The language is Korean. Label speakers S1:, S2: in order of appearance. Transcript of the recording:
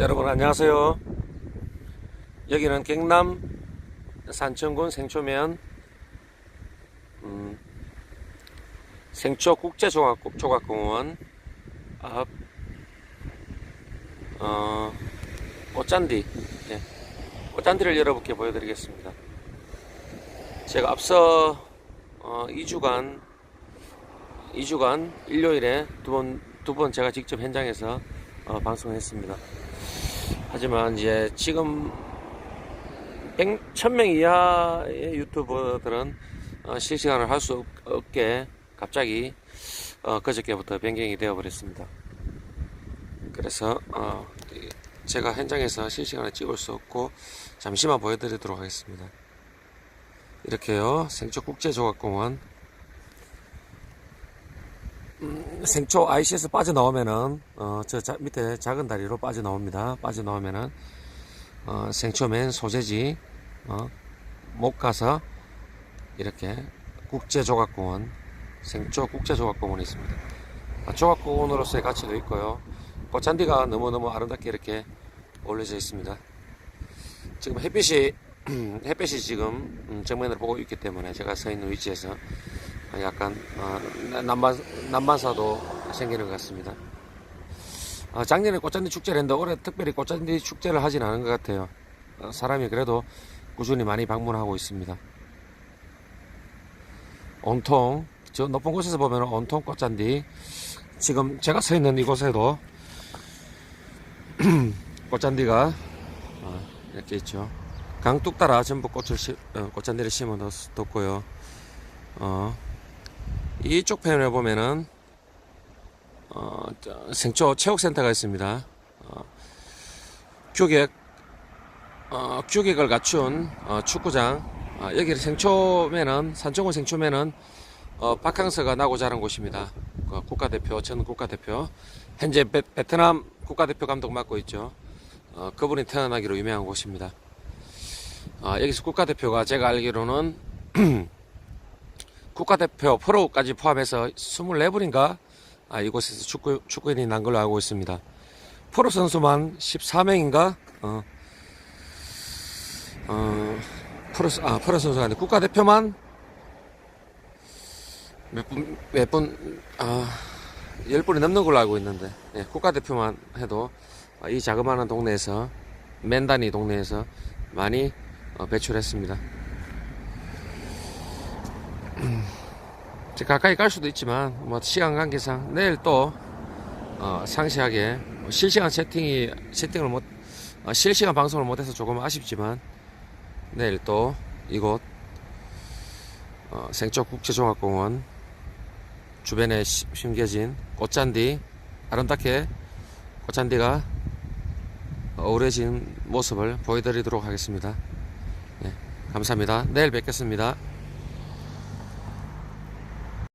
S1: 여러분 안녕하세요. 여기는 경남 산천군 생초면 음, 생초 국제조각공원 앞 어, 꽃잔디 예, 꽃잔디를 여러분께 보여드리겠습니다. 제가 앞서 어, 2주간 2주간 일요일에 두 번 두 번 제가 직접 현장에서 어, 방송을 했습니다. 하지만 이제 지금 100, 1000명 이하의 유튜버들은 어, 실시간을 할 수 없게 갑자기 어, 그저께부터 변경이 되어 버렸습니다. 그래서 어, 이- 제가 현장에서 실시간을 찍을 수 없고 잠시만 보여드리도록 하겠습니다. 이렇게요 생초 국제조각공원 음, 생초 IC에서 빠져나오면은 어, 저 자- 밑에 작은 다리로 빠져나옵니다. 빠져나오면은 어, 생초맨 소재지 어, 못 가서 이렇게 국제조각공원 생초 국제조각공원이 있습니다. 아, 조각공원으로서의 가치도 있고요. 꽃잔디가 너무너무 아름답게 이렇게 올려져 있습니다. 지금 햇빛이 햇빛이 지금 음, 정면을 보고 있기 때문에 제가 서 있는 위치에서 약간 어, 남반 남반사도 생기는 것 같습니다. 어, 작년에 꽃잔디 축제를 했는데 올해 특별히 꽃잔디 축제를 하진 않은 것 같아요. 어, 사람이 그래도 꾸준히 많이 방문하고 있습니다. 온통 저 높은 곳에서 보면 온통 꽃잔디 지금 제가 서 있는 이곳에도 꽃잔디가 어, 이렇게 있죠. 강둑 따라 전부 꽃을 심, 어, 꽃잔디를 심어 뒀고요. 어, 이쪽 편에 보면은 어, 저, 생초 체육센터가 있습니다. 어, 규격 어, 규격을 갖춘 어, 축구장 어, 여기 생초면은 산초군 생초면은 어, 박항서가 나고 자란 곳입니다. 그 국가대표 전 국가대표 현재 베, 베트남 국가대표 감독 맡고 있죠. 어, 그분이 태어나기로 유명한 곳입니다. 어, 여기서 국가대표가 제가 알기로는 국가대표 프로까지 포함해서 24분인가 아, 이곳에서 축구, 축구인이 난 걸로 알고 있습니다. 프로 선수만 14명인가? 어, 어, 프로, 선- 아, 프로 선수가 아니라 국가대표만 몇 분, 몇 분, 아, 10분이 넘는 걸로 알고 있는데, 예, 국가대표만 해도 아, 이 자그마한 동네에서, 맨다니 동네에서 많이 어, 배출했습니다. 이제 가까이 갈 수도 있지만 뭐 시간 관계상 내일 또 어, 상세하게 뭐 실시간 채팅이 채팅을 못 어, 실시간 방송을 못해서 조금 아쉽지만 내일 또 이곳 어, 생적 국제종합공원 주변에 시- 심겨진 꽃잔디 아름답게 꽃잔디가 어우러진 모습을 보여드리도록 하겠습니다. 예, 감사합니다. 내일 뵙겠습니다.